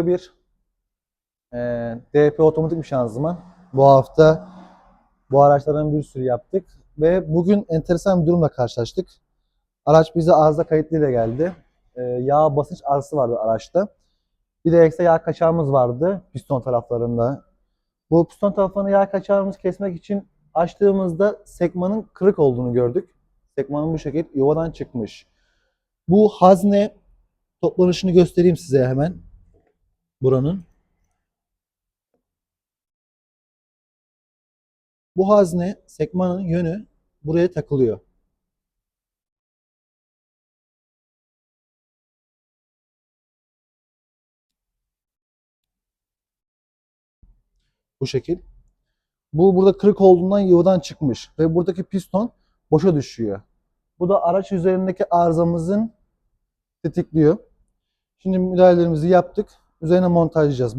bir e, DP otomatik bir şanzıman. Bu hafta bu araçlardan bir sürü yaptık ve bugün enteresan bir durumla karşılaştık. Araç bize arıza kayıtlıyla geldi. E, yağ basınç arızası vardı araçta. Bir de ekstra yağ kaçağımız vardı piston taraflarında. Bu piston taraflarında yağ kaçağımızı kesmek için açtığımızda sekmanın kırık olduğunu gördük. Sekmanın bu şekilde yuvadan çıkmış. Bu hazne toplanışını göstereyim size hemen. Buranın. Bu hazne sekmanın yönü buraya takılıyor. Bu şekil. Bu burada kırık olduğundan yuvadan çıkmış ve buradaki piston boşa düşüyor. Bu da araç üzerindeki arızamızın tetikliyor. Şimdi müdahalelerimizi yaptık. Üzerine montajlayacağız.